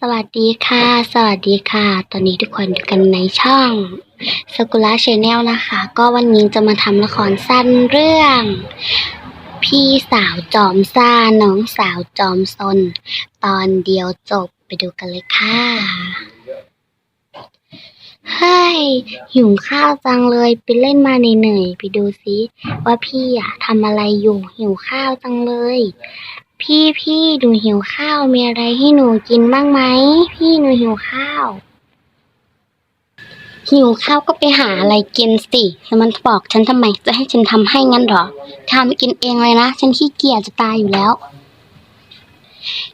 สวัสดีค่ะ สวัสดีค่ะ ตอนนี้ทุกคนอยู่กันในช่องสกุลาชแนลนะคะ ก็วันนี้จะมาทำละครสั้นเรื่อง พี่สาวจอมซ่า น้องสาวจอมซน ตอนเดียวจบไปดูกันเลยค่ะ เฮ้ย หิวข้าวจังเลย ไปเล่นมาเหนื่อยๆไปดูซิว่าพี่อะทำอะไรอยู่หิวข้าวจังเลย พี่พี่หนูหิวข้าว มีอะไรให้หนูกินบ้างไหม พี่หนูหิวข้าว หิวข้าวก็ไปหาอะไรกินสิแล้วมันบอกฉันทำไม จะให้ฉันทำให้งั้นเหรอทำกินเองเลยนะ ฉันขี้เกียจจะตายอยู่แล้ว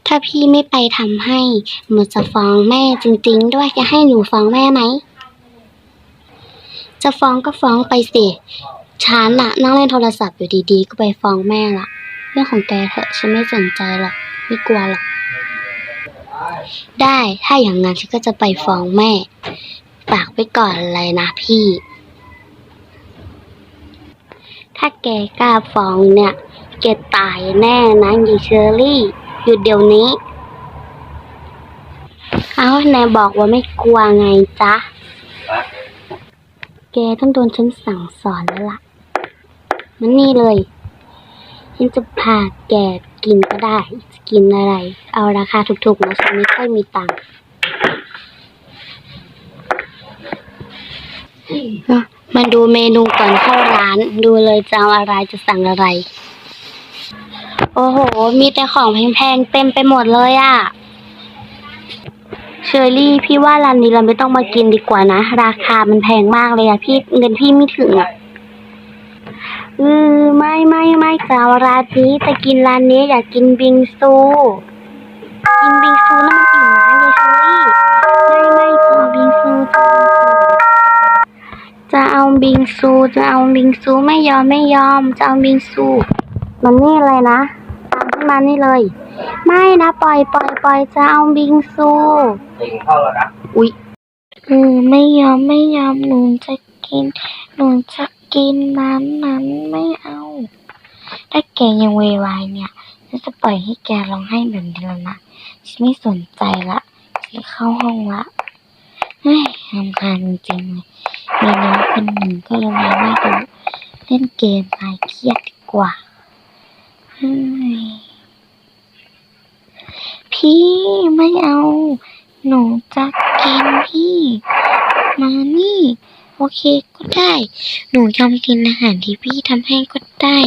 ถ้าพี่ไม่ไปทำให้ หนูจะฟ้องแม่จริงๆ ด้วยจะให้หนูฟ้องแม่ไหม จะฟ้องก็ฟ้องไปสิฉันอะนั่งเล่นโทรศัพท์อยู่ดีๆ ก็ไปฟ้องแม่ละ เรื่องของแกเถอะฉันไม่สนใจหรอก ไม่กลัวหรอก ได้ถ้าอย่างนั้นฉันก็จะไปฟ้องแม่ ฝากไว้ก่อนเลยนะพี่ ถ้าแกกล้าฟ้องเนี่ย แกตายแน่นะยีเชอรี่หยุดเดี๋ยวนี้ เอานายบอกว่าไม่กลัวไงจ๊ะ แกต้องโดนฉันสั่งสอนแล้วล่ะ มันนี่เลย ฉันจะพาแกกินก็ได้จะกินอะไร เอาราคาถูกๆนะฉันไม่ค่อยมีตังค์อะมาดูเมนูก่อนเข้าร้าน ดูเลยจะเอาอะไรจะสั่งอะไร โอ้โห มีแต่ของแพงๆเต็มไปหมดเลยอะ่ะเชอรี่พี่ว่าร้านนี้เราไม่ต้องมากินดีกว่านะ ราคามันแพงมากเลยอะพี่เงินพี่ไม่ถึงอะออไม่ ไม่ไม่กล่าวร้านนี้แต่กินร้านนี้อยากกินบิงซู กินบิงซูนั่นมันอิ่มนะยายเชอรี่ไม่ไม่จะเอาบิงซูจะเอาบิงซูจะเอาบิงซูไม่ยอมไม่ยอมจะเอาบิงซูมันนี่เลยนะตามขึ้นมานี่เลย ไม่นะปล่อยปล่อยปล่อยจะเอาบิงซูกินข้าวแล้วนะอุ๊ยเออไม่ยอมไม่ยอมหนูจะกิน หนูจะกินนั้นนั้นไม่เอา ถ้าแกยังเววายเนี่ย ฉันจะปล่อยให้แกร้องไห้แบบนี้แล้วนะ ฉันไม่สนใจละ ฉันเข้าห้องละ เฮ้ยรำคาญจริงๆเลยมีน้องคนหนึ่งก็ระบายไม่รู้เล่นเกมคลายเครียดดีกว่า เฮ้ย พี่ไม่เอา หนูจะกินพี่ มานี่ โอเคก็ได้ หนูยอมกินอาหารที่พี่ทำให้ก็ได้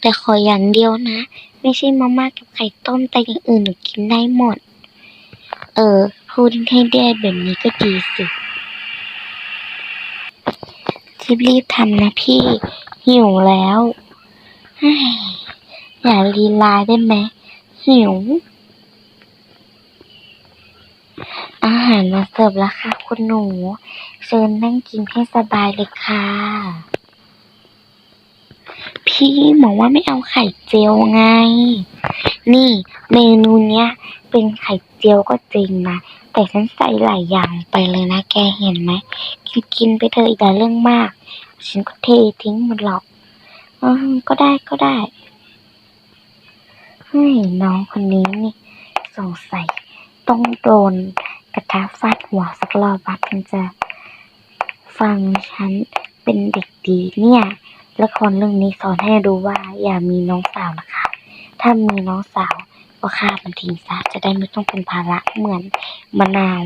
แต่ขออย่างเดียวนะ ไม่ใช่มาม่ากับไข่ต้มแต่อย่างอื่นหนูกินได้หมด เออพูดให้ได้แบบนี้ก็ดีสิรีบรีบทำนะพี่ หิวแล้วเฮ้ยอย่าลีลาได้ไหมหิว อาหารมาเสิร์ฟแล้วค่ะ คุณหนู เชิญนั่งกินให้สบายเลยค่ะ พี่บอกว่าไม่เอาไข่เจียวไง นี่เมนูเนี้ย เป็นไข่เจียวก็จริงนะ แต่ฉันใส่หลายอย่างไปเลยนะแกเห็นไหม กินกินไปเถอะอย่าเรื่องมาก ฉันก็เททิ้งหมดหรอกอืมก็ได้ก็ได้เฮ้ยน้องคนนี้นี่สงสัยต้องโดน กระทะฟาดหัวสักรอบบัดถึงจะฟังฉันเป็นเด็กดีเนี่ยละครเรื่องนี้สอนให้รู้ว่าอย่ามีน้องสาวนะคะ ถ้ามีน้องสาวก็ฆ่ามันทิ้งซะจะได้ไม่ต้องเป็นภาระเหมือนมะนาว